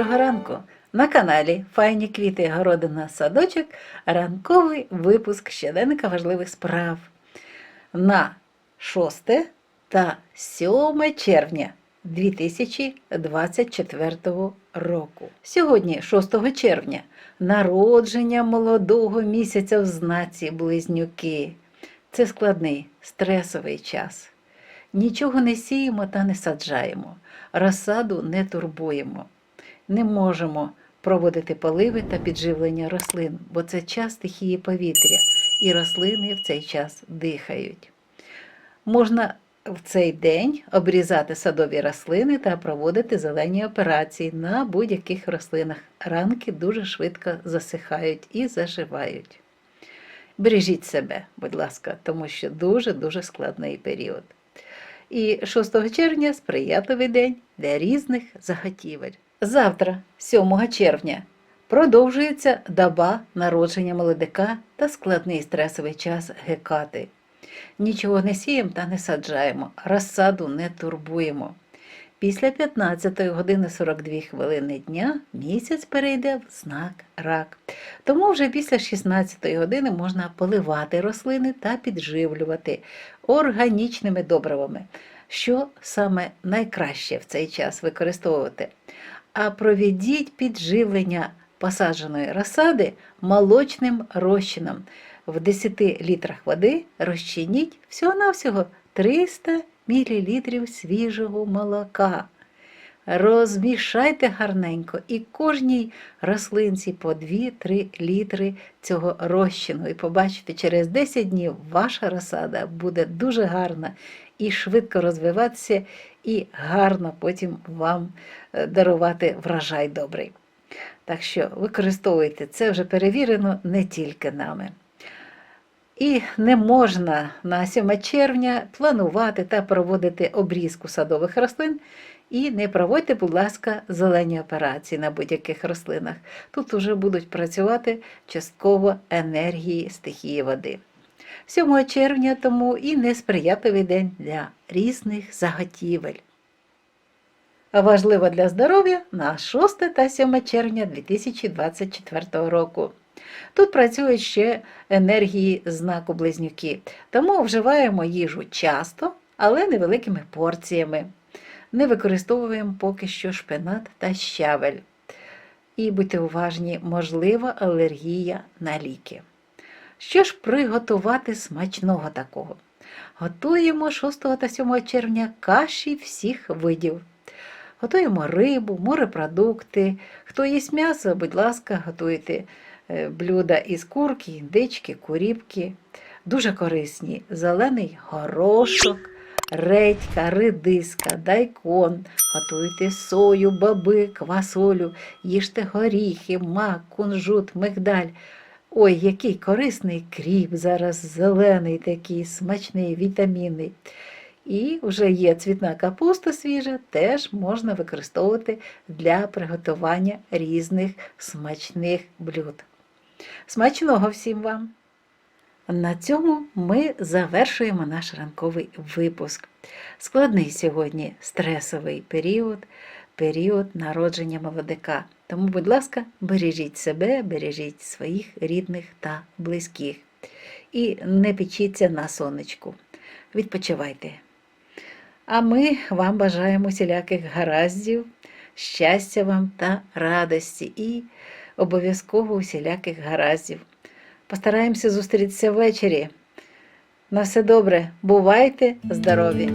Доброго ранку! На каналі Файні квіти Городина Садочок ранковий випуск щоденника важливих справ на 6 та 7 червня 2024 року. Сьогодні, 6 червня, народження молодого місяця в знаці близнюки. Це складний стресовий час. Нічого не сіємо та не саджаємо, розсаду не турбуємо. Не можемо проводити поливи та підживлення рослин, бо це час стихії повітря, і рослини в цей час дихають. Можна в цей день обрізати садові рослини та проводити зелені операції на будь-яких рослинах. Ранки дуже швидко засихають і заживають. Бережіть себе, будь ласка, тому що дуже-дуже складний період. І 6 червня сприятливий день для різних заготівель. Завтра, 7 червня, продовжується доба народження молодика та складний стресовий час гекати. Нічого не сіємо та не саджаємо, розсаду не турбуємо. Після 15 години 42 хвилини дня місяць перейде в знак рак. Тому вже після 16 години можна поливати рослини та підживлювати органічними добривами, що саме найкраще в цей час використовувати. А проведіть підживлення посадженої розсади молочним розчином. В 10 літрах води розчиніть всього-навсього 300 мл свіжого молока. Розмішайте гарненько і кожній рослинці по 2-3 літри цього розчину. І побачите, через 10 днів ваша розсада буде дуже гарна і швидко розвиватися, і гарно потім вам е, дарувати врожай добрий. Так що використовуйте це вже перевірено не тільки нами. І не можна на 7 червня планувати та проводити обрізку садових рослин. І не проводьте, будь ласка, зелені операції на будь-яких рослинах. Тут вже будуть працювати частково енергії стихії води. 7 червня тому і несприятливий день для різних заготівель. Важливо для здоров'я на 6 та 7 червня 2024 року. Тут працюють ще енергії знаку близнюки, тому вживаємо їжу часто, але невеликими порціями. Не використовуємо поки що шпинат та щавель. І будьте уважні, можлива алергія на ліки. Що ж приготувати смачного такого? Готуємо 6 та 7 червня каші всіх видів. Готуємо рибу, морепродукти. Хто їсть м'ясо, будь ласка, готуйте е, блюда із курки, індички, куріпки. Дуже корисні. Зелений горошок, редька, редиска, дайкон. Готуйте сою, баби, квасолю, їжте горіхи, мак, кунжут, мигдаль. Ой, який корисний кріп, зараз зелений такий, смачний, вітамінний. І вже є цвітна капуста свіжа, теж можна використовувати для приготування різних смачних блюд. Смачного всім вам! На цьому ми завершуємо наш ранковий випуск. Складний сьогодні стресовий період, період народження молодика. Тому, будь ласка, бережіть себе, бережіть своїх рідних та близьких. І не печіться на сонечку. Відпочивайте. А ми вам бажаємо всіляких гараздів, щастя вам та радості і обов'язково всіляких гараздів. Постараємося зустрітися ввечері. На все добре, бувайте здорові!